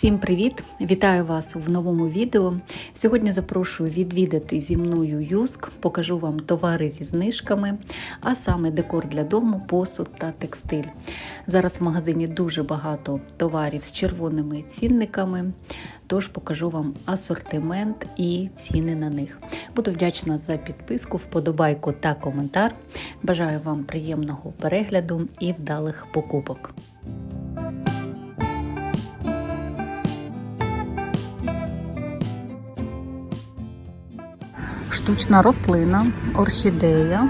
Всім привіт! Вітаю вас в новому відео. Сьогодні запрошую відвідати зі мною Юск, покажу вам товари зі знижками, а саме декор для дому, посуд та текстиль. Зараз в магазині дуже багато товарів з червоними цінниками, тож покажу вам асортимент і ціни на них. Буду вдячна за підписку, вподобайку та коментар. Бажаю вам приємного перегляду і вдалих покупок. Штучна рослина, орхідея.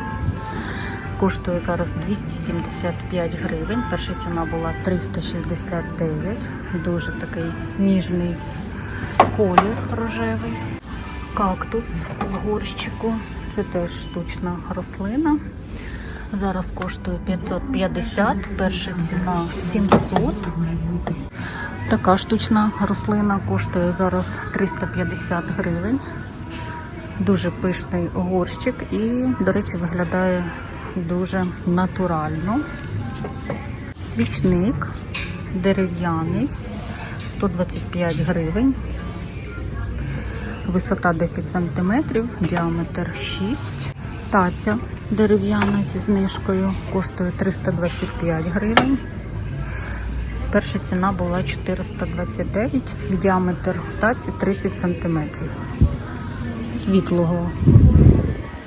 Коштує зараз 275 гривень. Перша ціна була 369. Дуже такий ніжний колір рожевий. Кактус в горщику. Це теж штучна рослина. Зараз коштує 550, перша ціна 700. Така штучна рослина коштує зараз 350 гривень. Дуже пишний горщик і, до речі, виглядає дуже натурально. Свічник дерев'яний, 125 гривень, висота 10 см, діаметр 6 Таця дерев'яна зі знижкою коштує 325 гривень. Перша ціна була 429, діаметр таці 30 см світлого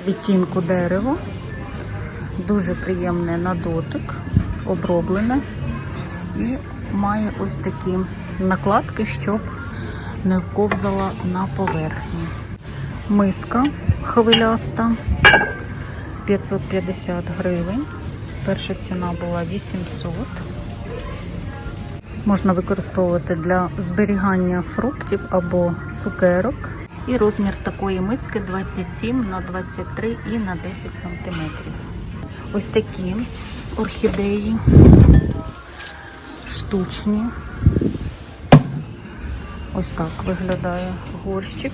відтінку дерева. Дуже приємне на дотик, оброблене. І має ось такі накладки, щоб не вковзала на поверхні. Миска хвиляста 550 гривень. Перша ціна була 800. Можна використовувати для зберігання фруктів або цукерок. І розмір такої миски 27 на 23 і на 10 см. Ось такі орхідеї штучні. Ось так виглядає горщик.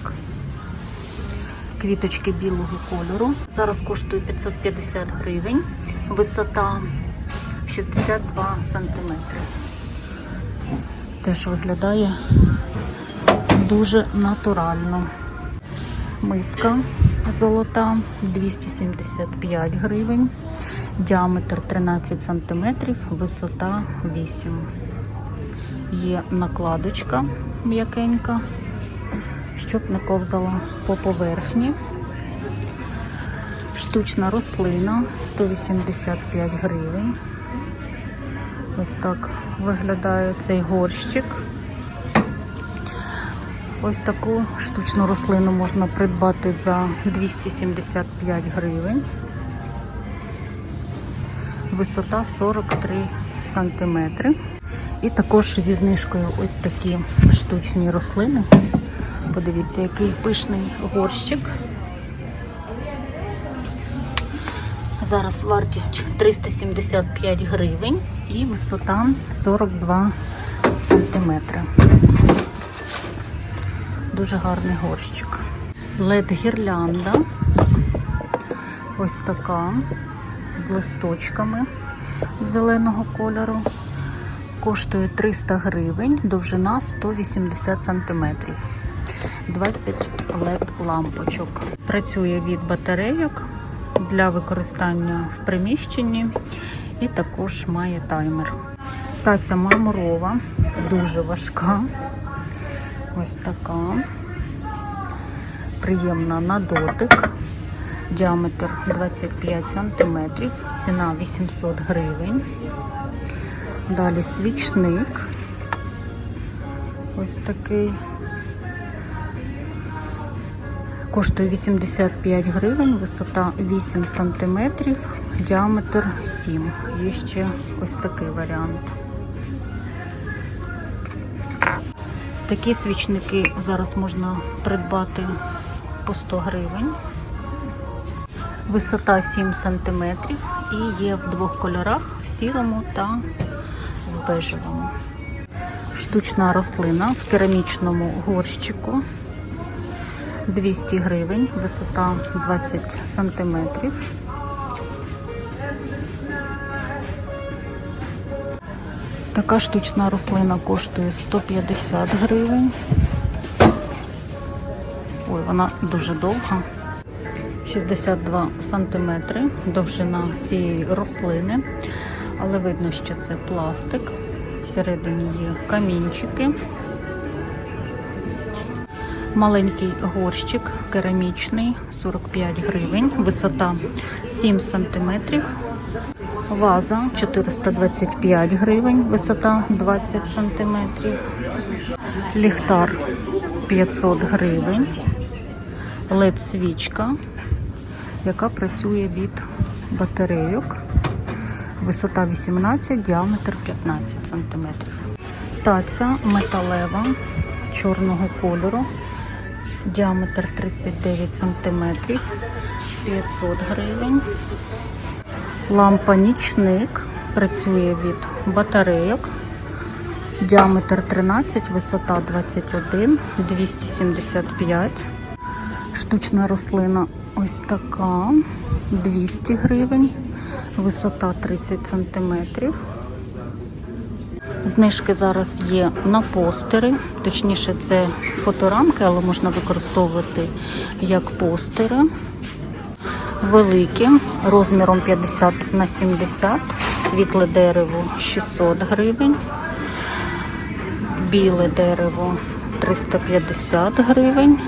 Квіточки білого кольору. Зараз коштує 550 гривень, висота 62 см. Теж виглядає дуже натурально. Миска золота 275 гривень, діаметр 13 см, висота 8 Є накладочка м'якенька, щоб не ковзала по поверхні. Штучна рослина 185 гривень. Ось так виглядає цей горщик. Ось таку штучну рослину можна придбати за 275 гривень. Висота 43 сантиметри. І також зі знижкою ось такі штучні рослини. Подивіться, який пишний горщик. Зараз вартість 375 гривень і висота 42 сантиметри. Дуже гарний горщик. Лед гірлянда. Ось така з листочками зеленого кольору. Коштує 300 гривень, довжина 180 см. 20 led лампочок. Працює від батарейок для використання в приміщенні і також має таймер. Таця мармурова, дуже важка. Ось така. Приємна на дотик. Діаметр 25 см, ціна 800 гривень. Далі свічник. Ось такий. Коштує 85 гривень, висота 8 см, діаметр 7. Є ще ось такий варіант. Такі свічники зараз можна придбати по 100 гривень. Висота 7 см і є в двох кольорах в сірому та в бежевому. Штучна рослина в керамічному горщику 200 гривень, висота 20 см. Така штучна рослина коштує 150 гривень. Ой, вона дуже довга. 62 сантиметри довжина цієї рослини, але видно, що це пластик. Всередині є камінчики. Маленький горщик керамічний 45 гривень, висота 7 сантиметрів. Ваза 425 гривень, висота 20 сантиметрів. Ліхтар 500 гривень. LED-свічка, яка працює від батарейок. Висота 18, діаметр 15 см. Таця металева чорного кольору. Діаметр 39 см, 500 гривень. Лампа нічник працює від батарейок. Діаметр 13, висота 21, 275. Штучна рослина ось така, 200 гривень, висота 30 сантиметрів. Знижки зараз є на постери, точніше, це фоторамки, але можна використовувати як постери. Великі, розміром 50 на 70, світле дерево 600 гривень, біле дерево 350 гривень.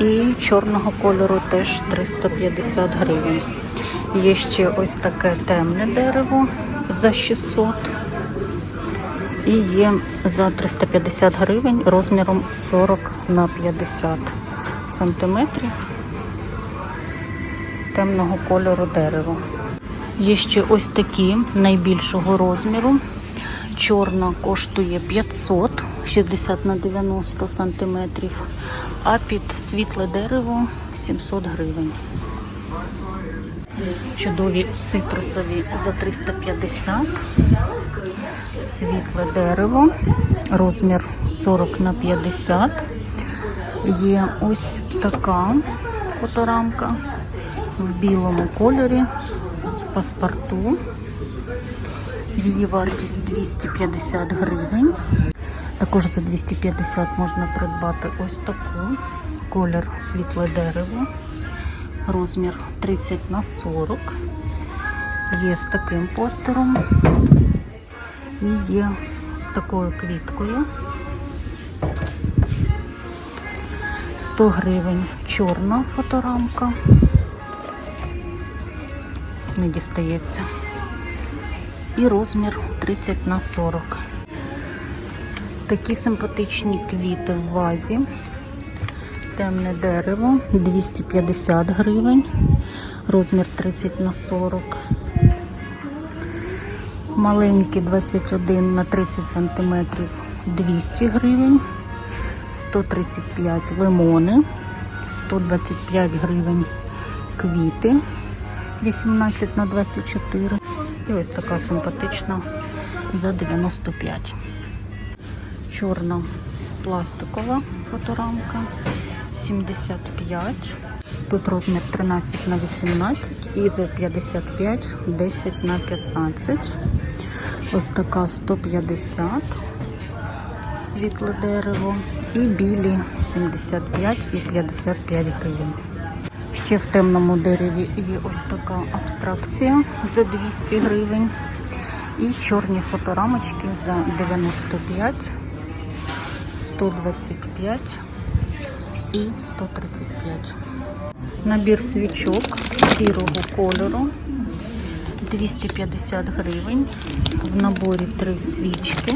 І чорного кольору теж 350 гривень. Є ще ось таке темне дерево за 600. І є за 350 гривень розміром 40 на 50 сантиметрів темного кольору дерево. Є ще ось такі найбільшого розміру. Чорна коштує 500, 60 на 90 сантиметрів, а під світле дерево 700 гривень. Чудові цитрусові за 350. Світле дерево, розмір 40 на 50. Є ось така фоторамка в білому кольорі з паспорту. Її вартість 250 гривень. Також за 250 можна придбати ось таку колір світле дерево, розмір 30 на 40. Є з таким постером і є з такою квіткою. 100 гривень чорна фоторамка. Не дістається. І розмір 30 на 40. Такі симпатичні квіти в вазі. Темне дерево 250 гривень, розмір 30 на 40. Маленькі 21 на 30 сантиметрів 200 гривень, 135 лимони, 125 гривень квіти 18 на 24. І ось така симпатична за 95. Чорна пластикова фоторамка 75. Тут розмір 13 на 18 і за 55 10 на 15. Ось така 150 світле дерево. І білі 75 і 55 гривень. Ще в темному дереві є ось така абстракція за 200 гривень. І чорні фоторамочки за 95, 125 і 135. Набір свічок сірого кольору 250 гривень. В наборі три свічки.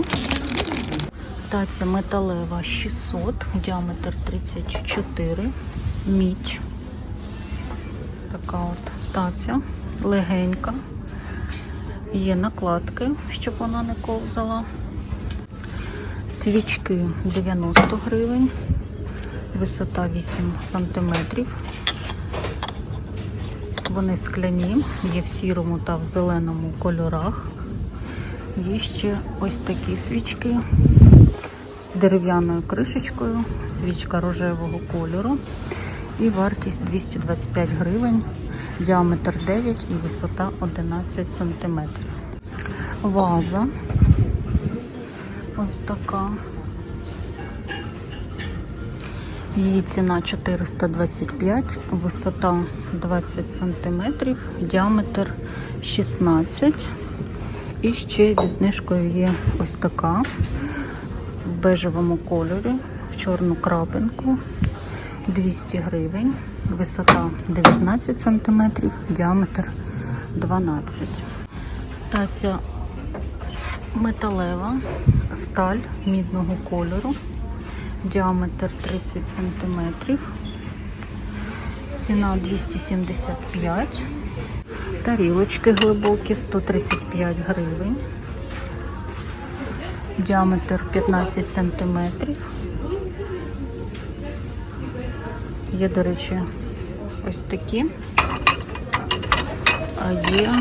Таця металева 600, діаметр 34, мідь. Така от таця, легенька. Є накладки, щоб вона не ковзала. Свічки 90 гривень, висота 8 сантиметрів. Вони скляні, є в сірому та в зеленому кольорах. Є ще ось такі свічки з дерев'яною кришечкою, свічка рожевого кольору. І вартість 225 гривень, діаметр 9 і висота 11 см. Ваза Ось така. Її ціна 425, висота 20 см, діаметр 16 І ще зі знижкою є ось така в бежевому кольорі, в чорну крапинку 200 гривень, висота 19 см, діаметр 12 Таця металева, сталь мідного кольору, діаметр 30 см, ціна 275 Тарілочки глибокі 135 гривень, діаметр 15 см. Є, до речі, ось такі, а є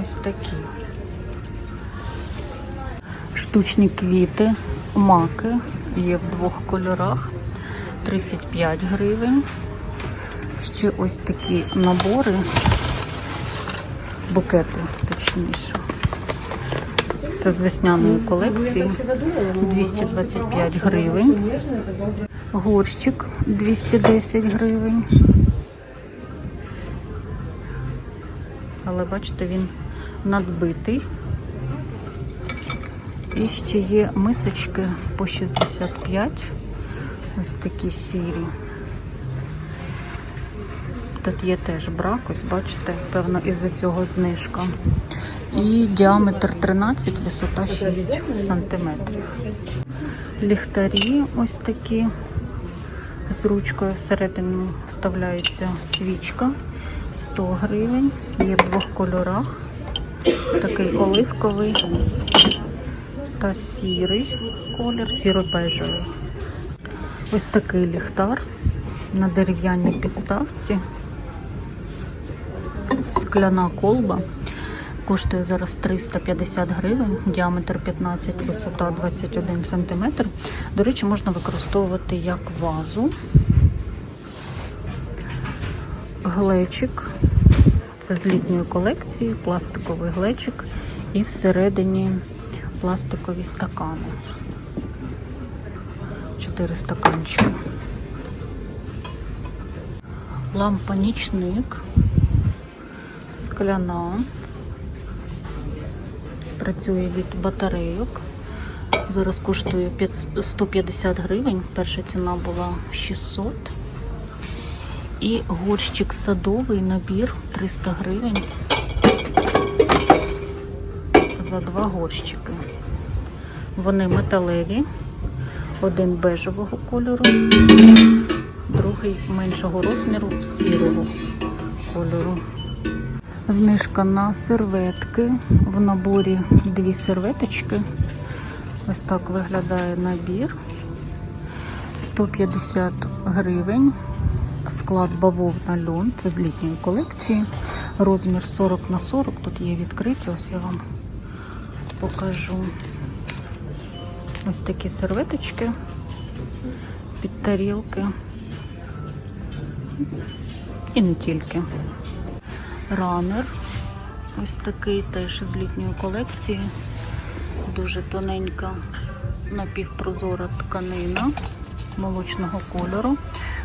ось такі. Штучні квіти, маки є в двох кольорах 35 гривень. Ще ось такі набори, букети, точніше. Це з весняної колекції 225 гривень. Горщик 210 гривень. Але бачите, він надбитий. І ще є мисочки по 65. Ось такі сірі. Тут є теж брак, ось бачите, певно, із-за цього знижка. І діаметр 13, висота 6 сантиметрів. Ліхтарі ось такі. З ручкою всередину вставляється свічка 100 гривень. Є в двох кольорах. Такий оливковий та сірий колір, сіро-бежевий. Ось такий ліхтар на дерев'яній підставці. Скляна колба. Коштує зараз 350 гривень, діаметр 15, висота 21 см. До речі, можна використовувати як вазу. Глечик. Це з літньої колекції, пластиковий глечик. І всередині пластикові стакани. Чотири стаканчики. Лампа нічник. Скляна. Працює від батарейок. Зараз коштує 150 гривень. Перша ціна була 600. І горщик садовий набір 300 гривень. За два горщики. Вони металеві. Один бежевого кольору, другий меншого розміру сірого кольору. Знижка на серветки. В наборі дві серветочки. Ось так виглядає набір. 150 гривень. Склад бавовна льон. Це з літньої колекції. Розмір 40 на 40. Тут є відкриті, ось я вам покажу. Ось такі серветочки під тарілки. І не тільки. Ранер. Ось такий теж з літньої колекції. Дуже тоненька напівпрозора тканина молочного кольору.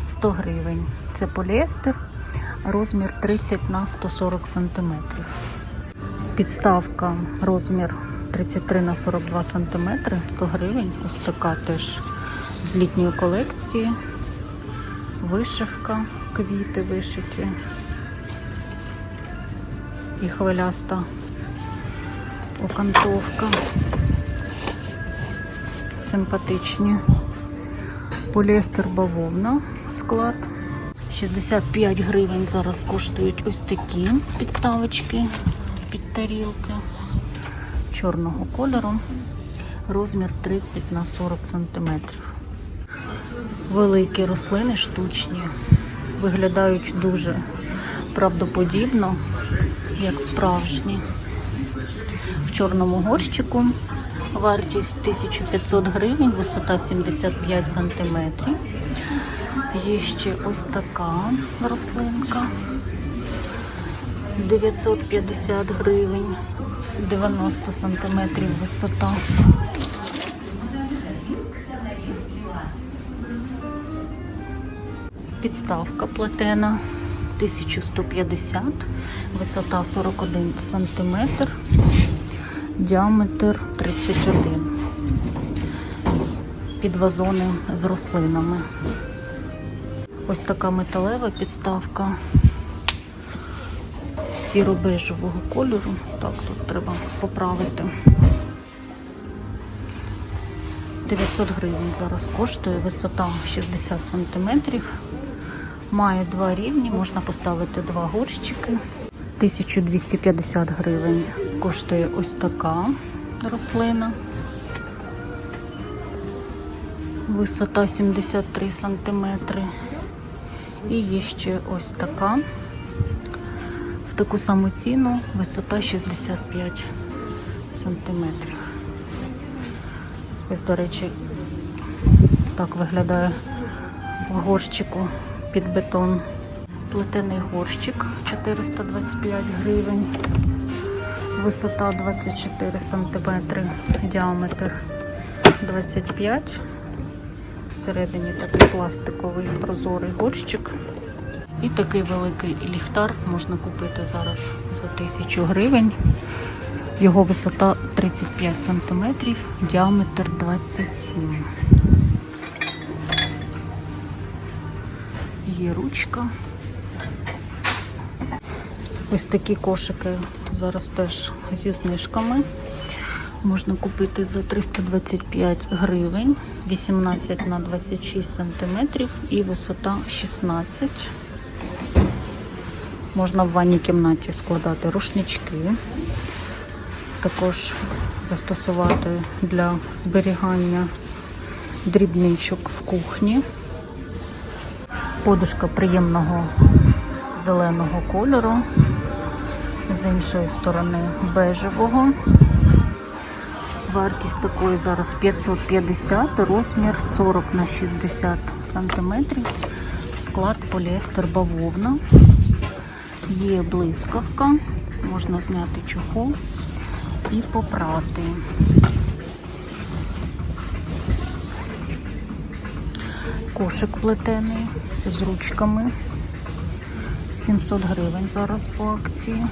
100 гривень. Це поліестер, розмір 30 на 140 см. Підставка розмір 33 на 42 см, 100 гривень. Ось така теж з літньої колекції. Вишивка, квіти вишиті і хвиляста окантовка. Симпатичні. Поліестер бавовна склад. 65 гривень зараз коштують ось такі підставочки під тарілки чорного кольору. Розмір 30 на 40 сантиметрів. Великі рослини штучні. Виглядають дуже правдоподібно, як справжні. В чорному горщику вартість 1500 гривень, висота 75 сантиметрів. Є ще ось така рослинка 950 гривень. 90 сантиметрів висота. Підставка плетена 1150, висота 41 сантиметр, діаметр 31. Під вазони з рослинами. Ось така металева підставка сіро-бежевого кольору. Так, тут треба поправити. 900 гривень зараз коштує, висота 60 сантиметрів. Має два рівні, можна поставити два горщики. 1250 гривень коштує ось така рослина. Висота 73 сантиметри. І є ще ось така. В таку саму ціну висота 65 сантиметрів. Ось, до речі, так виглядає в горщику під бетон. Плетений горщик 425 гривень. Висота 24 сантиметри, діаметр 25 Всередині такий пластиковий прозорий горщик. І такий великий ліхтар можна купити зараз за 1000 гривень. Його висота 35 см, діаметр 27 Є ручка. Ось такі кошики зараз теж зі знижками. Можна купити за 325 гривень, 18 на 26 сантиметрів і висота 16. Можна в ванній кімнаті складати рушнички. Також застосувати для зберігання дрібничок в кухні. Подушка приємного зеленого кольору, з іншої сторони бежевого. Вартість такої зараз 550, розмір 40 на 60 сантиметрів. Склад поліестер бавовна. Є блискавка, можна зняти чохол і попрати. Кошик плетений з ручками. 700 гривень зараз по акції.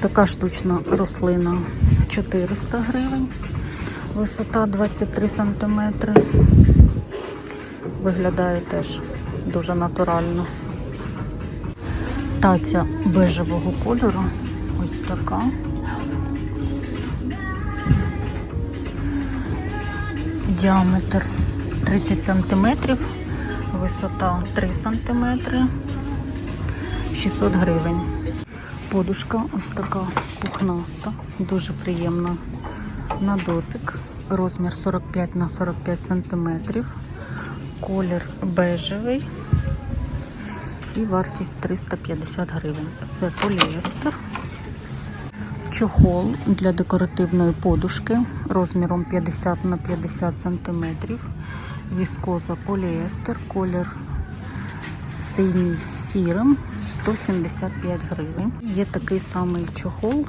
Така штучна рослина 400 гривень, висота 23 сантиметри. Виглядає теж дуже натурально. Таця бежевого кольору. Ось така. Діаметр 30 сантиметрів, висота 3 сантиметри, 600 гривень. Подушка ось така пухнаста, дуже приємна на дотик. Розмір 45 на 45 сантиметрів. Колір бежевий і вартість 350 гривень. Це поліестер. Чохол для декоративної подушки розміром 50 на 50 сантиметрів. Віскоза поліестер, колір синій з сірим 175 гривень. Є такий самий чохол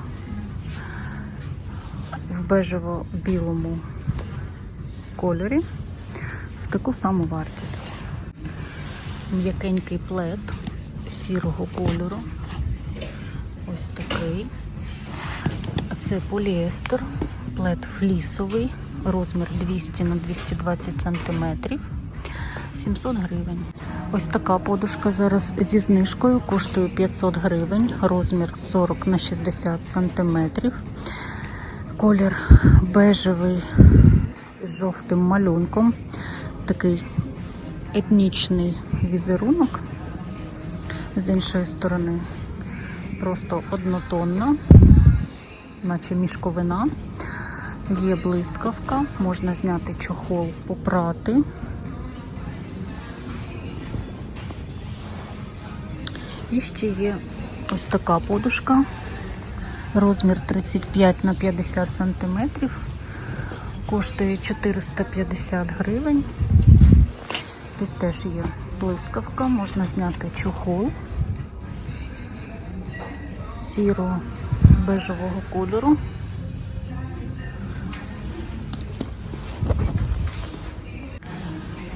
в бежево-білому кольорі в таку саму вартість. М'якенький плед сірого кольору. Ось такий. А це поліестер, плед флісовий, розмір 200 на 220 сантиметрів. 700 гривень. Ось така подушка зараз зі знижкою коштує 500 гривень, розмір 40 на 60 сантиметрів. Колір бежевий з жовтим малюнком. Такий етнічний візерунок. З іншої сторони просто однотонна, наче мішковина. Є блискавка, можна зняти чохол, попрати. І ще є ось така подушка. Розмір 35 на 50 сантиметрів. Коштує 450 гривень. Тут теж є блискавка, можна зняти чохол сіро бежевого кольору.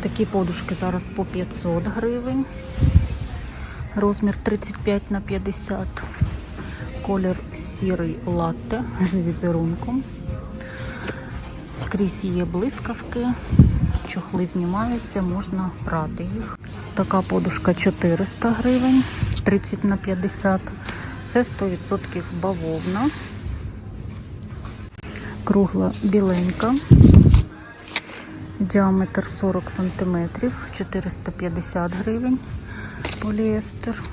Такі подушки зараз по 500 гривень. Розмір 35 на 50. Колір сірий латте з візерунком. Скрізь є блискавки, чохли знімаються, можна прати їх. Така подушка 400 гривень, 30 на 50. Це 100% бавовна. Кругла біленька. Діаметр 40 см, 450 гривень. Поліестер.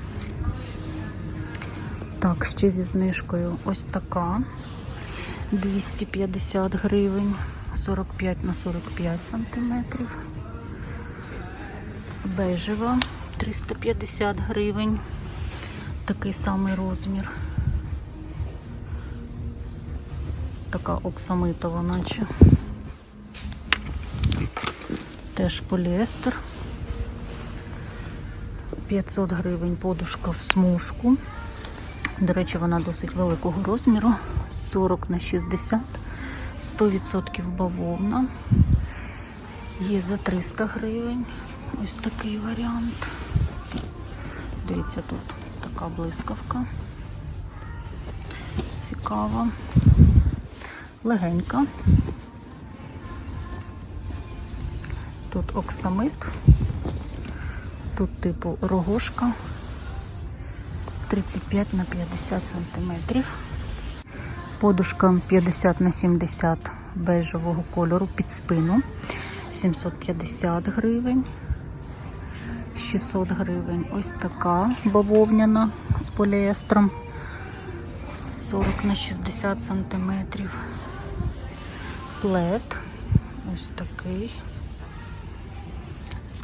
Так, ще зі знижкою ось така. 250 гривень, 45 на 45 сантиметрів. Бежева 350 гривень. Такий самий розмір. Така оксамитова, наче. Теж поліестер. 500 гривень подушка в смужку. До речі, вона досить великого розміру. 40 на 60, 100% бавовна. Є за 300 гривень. Ось такий варіант. Дивіться, тут така блискавка. Цікава. Легенька. Оксамит. Тут типу рогошка. 35 на 50 сантиметрів. Подушка 50 на 70 бежевого кольору під спину. 750 гривень. 600 гривень. Ось така бавовняна з поліестром. 40 на 60 сантиметрів. Плед. Ось такий.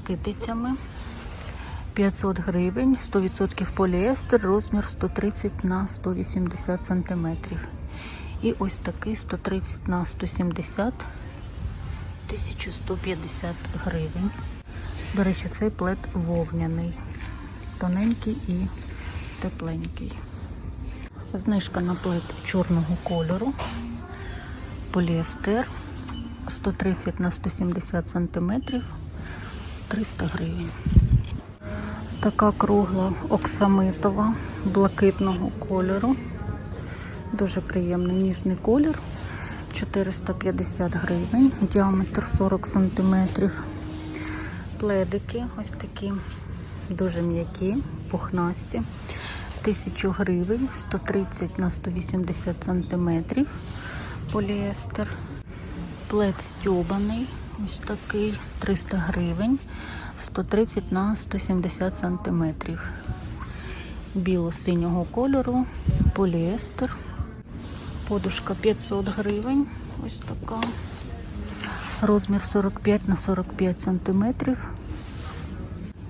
Китицями. 500 гривень, 100% поліестер, розмір 130 на 180 сантиметрів. І ось такий 130 на 170 1150 гривень. До речі, цей плед вовняний, тоненький і тепленький. Знижка на плед чорного кольору, поліестер 130 на 170 сантиметрів, 300 гривень. Така кругла оксамитова блакитного кольору. Дуже приємний ніжний колір. 450 гривень, діаметр 40 см. Пледики ось такі, дуже м'які, пухнасті. 1000 гривень, 130 на 180 см. Поліестер. Плед стьобаний, ось такий, 300 гривень. 130 на 170 сантиметрів. Біло-синього кольору, поліестер. Подушка 500 гривень. Ось така. Розмір 45 на 45 сантиметрів.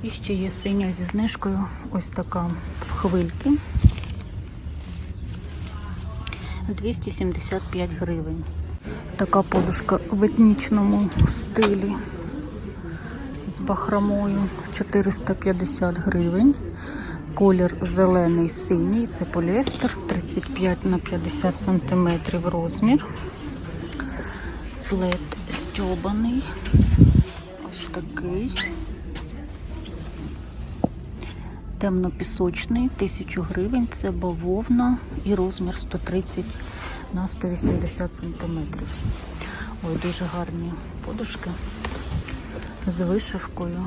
І ще є синя зі знижкою. Ось така в хвильки. 275 гривень. Така подушка в етнічному стилі з бахромою 450 гривень. Колір зелений синій, це поліестер 35 на 50 см розмір. Плед стьобаний. Ось такий. Темно-пісочний, 1000 гривень, це бавовна і розмір 130 на 180 см. Ой, дуже гарні подушки з вишивкою.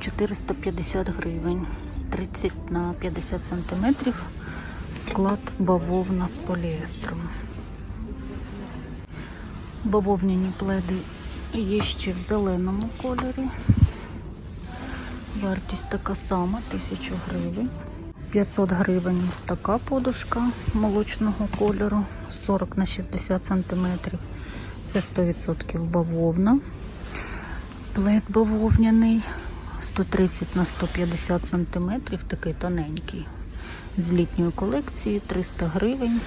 450 гривень, 30 на 50 сантиметрів. Склад бавовна з поліестром. Бавовняні пледи є ще в зеленому кольорі. Вартість така сама, 1000 гривень. 500 гривень ось така подушка молочного кольору, 40 на 60 сантиметрів. Це 100% бавовна. Плед бавовняний 130 на 150 сантиметрів, такий тоненький. З літньої колекції 300 гривень.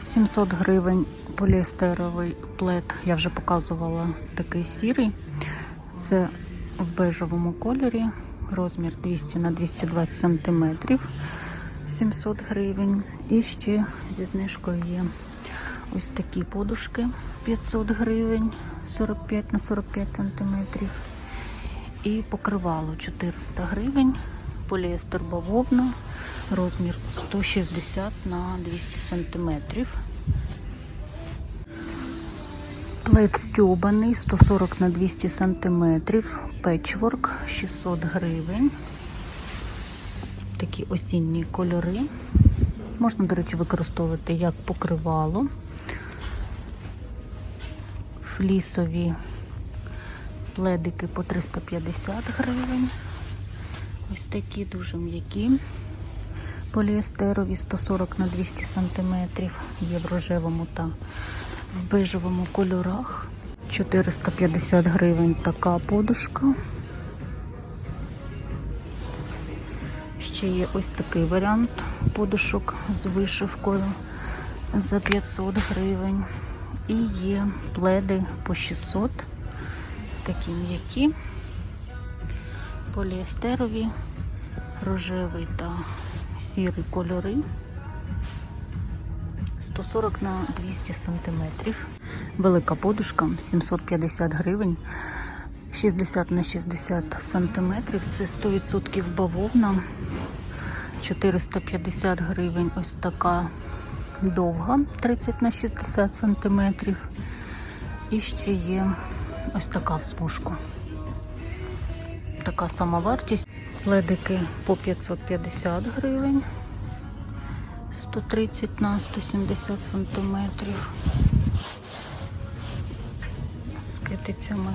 Сімсот гривень поліестеровий плед. Я вже показувала такий сірий. Це в бежевому кольорі. розмір 200 на 220 см 700 гривень. І ще зі знижкою є ось такі подушки 500 гривень 45 на 45 см. І покривало 400 гривень, поліестер бавовна, розмір 160 на 200 см. Плед стьобаний 140 на 200 см, печворк 600 гривень. Такі осінні кольори. Можна, до речі, використовувати як покривало. Флісові пледики по 350 гривень. Ось такі дуже м'які. Поліестерові 140 на 200 см. Є в рожевому та в бежевому кольорах. 450 гривень така подушка. Ще є ось такий варіант подушок з вишивкою за 500 гривень. І є пледи по 600, такі м'які, поліестерові, рожевий та сірий кольори. 140 на 200 сантиметрів. Велика подушка 750 гривень. 60 на 60 сантиметрів. Це 100% бавовна. 450 гривень. Ось така довга 30 на 60 сантиметрів. І ще є ось така в. Така сама вартість. Ледики по 550 гривень. 130 на 170 сантиметрів китицями.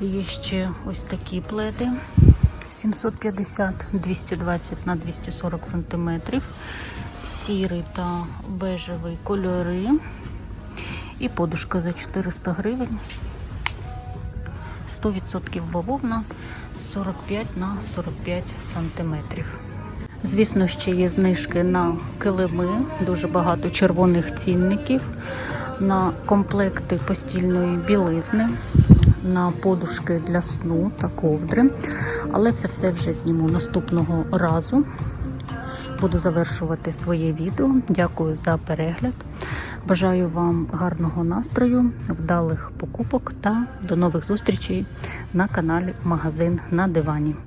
Є ще ось такі пледи 750 220 на 240 сантиметрів, сірий та бежевий кольори. І подушка за 400 гривень. 100% бавовна 45 на 45 сантиметрів. Звісно, ще є знижки на килими, дуже багато червоних цінників, на комплекти постільної білизни, на подушки для сну та ковдри. Але це все вже зніму наступного разу. Буду завершувати своє відео. Дякую за перегляд. Бажаю вам гарного настрою, вдалих покупок та до нових зустрічей на каналі Магазин на дивані.